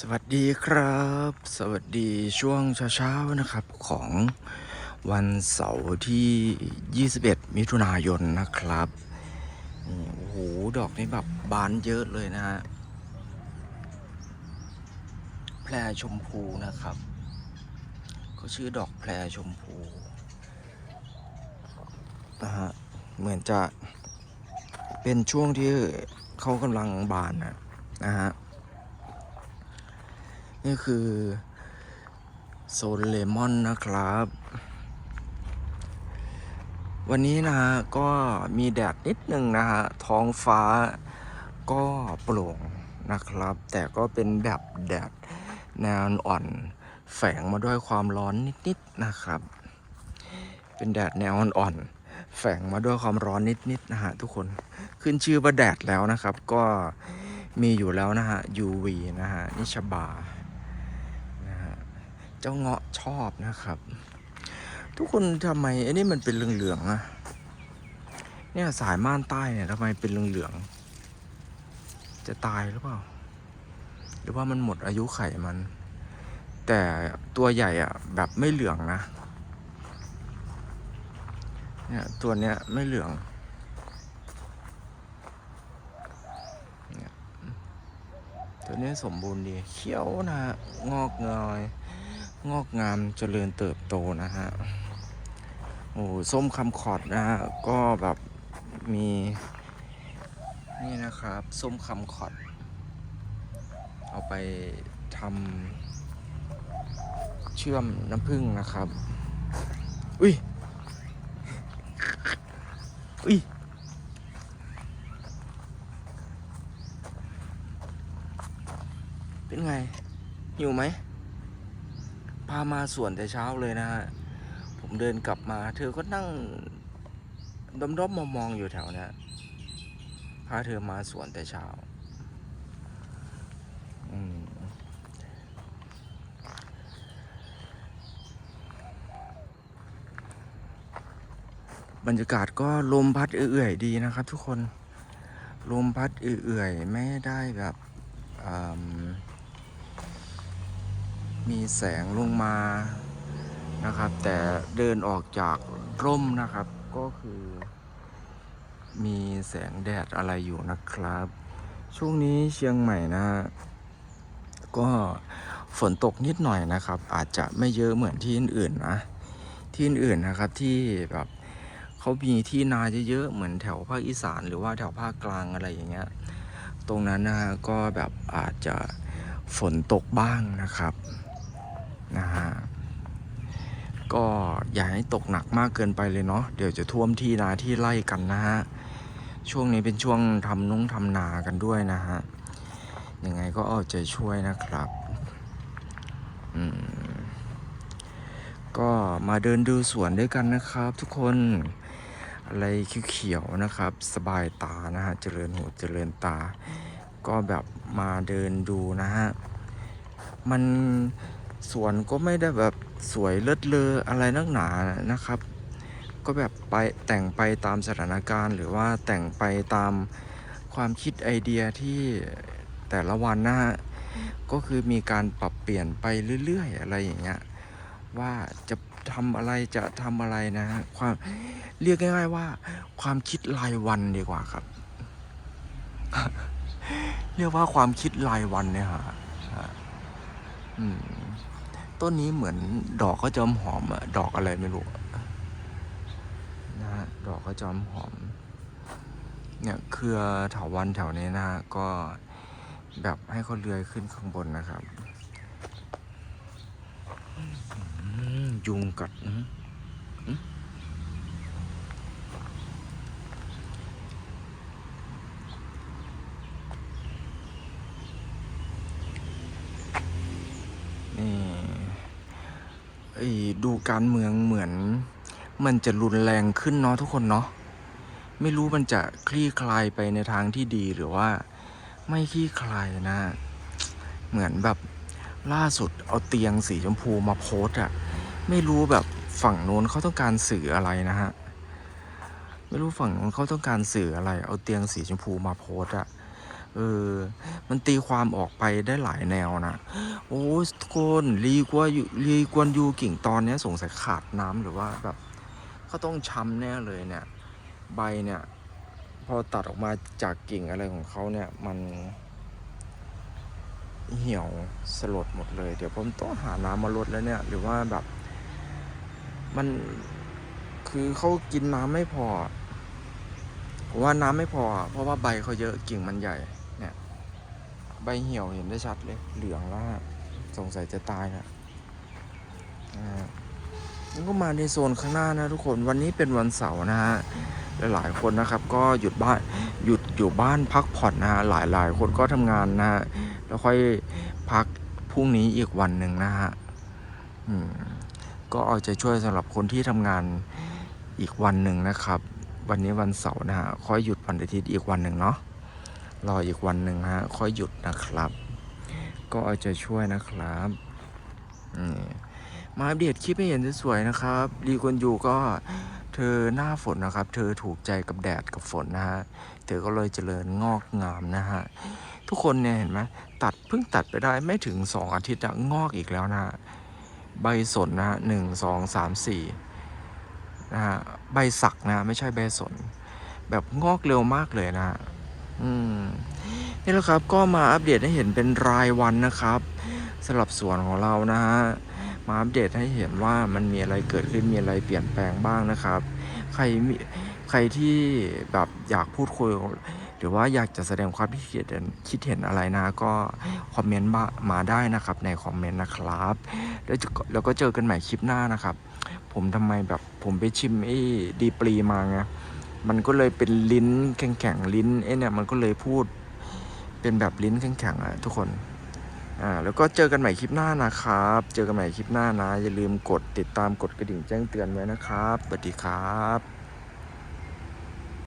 สวัสดีครับ สวัสดีช่วงเช้าๆนะครับของวันเสาร์ที่ 21 มิถุนายนนะครับโอ้โห ดอกนี้แบบบานเยอะเลยนะฮะแพรชมพูนะครับเขาชื่อดอกแพรชมพูนะฮะเหมือนจะเป็นช่วงที่เขากำลังบานนะนะฮะ นี่คือโซนเลมอนนะครับ วันนี้นะฮะก็มีแดดนิดนึงนะฮะ ท้องฟ้าก็โปร่งนะครับ แต่ก็เป็นแบบแดดแนวอ่อนแฝงมาด้วยความร้อนนิดๆนะครับ เป็นแดดแนวอ่อนๆแฝงมาด้วยความร้อนนิดๆนะฮะทุกคนขึ้นชื่อว่าแดดแล้วนะครับ ก็มีอยู่แล้วนะฮะ UV นะฮะนิชบา เจ้าเงาะชอบนะครับ ทุกคนทำไมไอ้นี่มันเป็นเหลืองๆอะเนี่ยสายม่านใต้เนี่ยทำไมเป็นเหลืองๆจะตายหรือเปล่า หรือว่ามันหมดอายุไขมัน แต่ตัวใหญ่อะแบบไม่เหลืองนะเนี่ยตัวเนี้ยไม่เหลืองตัวนี้สมบูรณ์ดี เขี้ยวนะฮะงอกเงย งอกงามเจริญเติบโตนะฮะ โอ้ส้มคำขอดนะฮะ ก็แบบมี นี่นะครับ ส้มคำขอด เอาไปทำเชื่อมน้ำผึ้งนะครับ อุ้ย อุ้ยเป็นไงหิวไหม พามาสวนแต่เช้าเลยนะฮะ ผมเดินกลับมา เธอก็นั่งดมดมมองๆอยู่แถวนี้พาเธอมาสวนแต่เช้าอืมบรรยากาศก็ลมพัดเอื่อยๆดีนะครับทุกคน ลมพัดเอื่อยๆ ไม่ได้แบบอืม มีแสงลงมานะครับ แต่เดินออกจากร่มนะครับก็คือ มีแสงแดดอะไรอยู่นะครับ ช่วงนี้เชียงใหม่นะ ก็ฝนตกนิดหน่อยนะครับ อาจจะไม่เยอะเหมือนที่อื่นๆนะที่อื่นๆนะครับที่แบบเขามีที่นาเยอะๆเหมือนแถวภาคอีสานหรือว่าแถวภาคกลางอะไรอย่างเงี้ยตรงนั้นนะฮะก็แบบอาจจะฝนตกบ้างนะครับ นะฮะก็อย่าให้ตกหนักมากเกินไปเลยเนาะเดี๋ยวจะท่วมที่นาที่ไร่กันนะฮะช่วงนี้เป็นช่วงทำนุ่งทำนากันด้วยนะฮะยังไงก็เอาใจช่วยนะครับอืมก็มาเดินดูสวนด้วยกันนะครับ ทุกคนอะไรเขียวๆนะครับ สบายตานะฮะเจริญหูเจริญตา ก็แบบมาเดินดูนะฮะมัน สวนก็ไม่ได้แบบสวยเลิศเลออะไรนักหนานะครับ ก็แบบไปแต่งไปตามสถานการณ์ หรือว่าแต่งไปตามความคิดไอเดียที่แต่ละวันนะฮะก็คือมีการปรับเปลี่ยนไปเรื่อยๆ อะไรอย่างเงี้ยว่าจะทำอะไรจะทำอะไรนะฮะความเรียกง่ายๆว่า ความคิดรายวันดีกว่าครับ เรียกว่าความคิดรายวันเนี่ยฮะอืม ต้นนี้เหมือนดอกก็จอมหอมอะดอกอะไรไม่รู้นะฮะดอกก็จอมหอม เนี่ยเครือเถาวันแถวนี้นะฮะก็แบบให้เขาเลื้อยขึ้นข้างบนนะครับยุงกัดนะอืมนี่ไอ้ ดูการเมืองเหมือน มันจะรุนแรงขึ้นเนาะทุกคนเนาะไม่รู้มันจะคลี่คลายไปในทางที่ดีหรือว่า ไม่คลี่คลายนะ เหมือนแบบล่าสุดเอาเตียงสีชมพูมาโพสอะไม่รู้แบบฝั่งโน้นเขาต้องการสื่ออะไรนะฮะ ไม่รู้ฝั่งโน้นเขาต้องการสื่ออะไร เอาเตียงสีชมพูมาโพสอะ เออ มันตีความออกไปได้หลายแนวนะ โอ้ยทุกคนลีกว่ายูลีกวนยูกิ่งตอนนี้สงสัยขาดน้ำหรือว่าแบบเขาต้องช้ำแน่เลยเนี่ย ใบเนี่ย พอตัดออกมาจากกิ่งอะไรของเขาเนี่ยมันเหี่ยวสลดหมดเลย เดี๋ยวผมต้องหาน้ำมาลดแล้วเนี่ย หรือว่าแบบ มันคือเขากินน้ำไม่พอผมว่าน้ำไม่พอ เพราะว่าใบเขาเยอะกิ่งมันใหญ่ ใบเหี่ยวเห็นได้ชัดเลย เหลืองแล้วอะสงสัยจะตายแล้วอ่านี่ก็มาในโซนข้างหน้านะทุกคนวันนี้เป็นวันเสาร์นะฮะหลายๆคนนะครับ ก็หยุดบ้านหยุดอยู่บ้านพักผ่อนนะฮะหลายๆ คนก็ทำงานนะฮะแล้วค่อยพักพรุ่งนี้อีกวันหนึ่งนะฮะก็เอาใจช่วยสำหรับคนที่ทำงานอีกวันหนึ่งนะครับ วันนี้วันเสาร์นะฮะค่อยหยุดวันอาทิตย์อีกวันหนึ่งเนาะ รออีกวันหนึ่งฮะ ค่อยหยุดนะครับ ก็เอาใจช่วยนะครับมาอัปเดตคลิปให้เห็นสวยๆนะครับ รีกวนยูก็เธอหน้าฝนนะครับ เธอถูกใจกับแดดกับฝนนะฮะ เธอก็เลยเจริญงอกงามนะฮะ ทุกคนเนี่ยเห็นไหมตัดเพิ่งตัดไปได้ไม่ถึง 2 อาทิตย์อะงอกอีกแล้วนะใบสนนะฮะหนึ่งสองสามสี่นะฮะใบสักนะ ไม่ใช่ใบสน แบบงอกเร็วมากเลยนะฮะ อืมนี่แหละครับก็มาอัปเดตให้เห็นเป็นรายวันนะครับสำหรับสวนของเรานะฮะมาอัปเดตให้เห็นว่ามันมีอะไรเกิดขึ้นมีอะไรเปลี่ยนแปลงบ้างนะครับ ใครมีใครที่แบบอยากพูดคุยหรือว่าอยากจะแสดงความคิดเห็นคิดเห็นอะไรนะ ก็คอมเมนต์มาได้นะครับในคอมเมนต์นะครับ แล้วแล้วก็เจอกันใหม่คลิปหน้านะครับ ผมทำไมแบบผมไปชิมไอ้ดีปรีมาไง มันก็เลยเป็นลิ้นแข็งๆลิ้นเอ้เนี่ยมันก็เลยพูดเป็นแบบลิ้นแข็งๆอะทุกคนอ่าแล้วก็เจอกันใหม่คลิปหน้านะครับ เจอกันใหม่คลิปหน้านะ อย่าลืมกดติดตามกดกระดิ่งแจ้งเตือนไว้นะครับสวัสดีครับ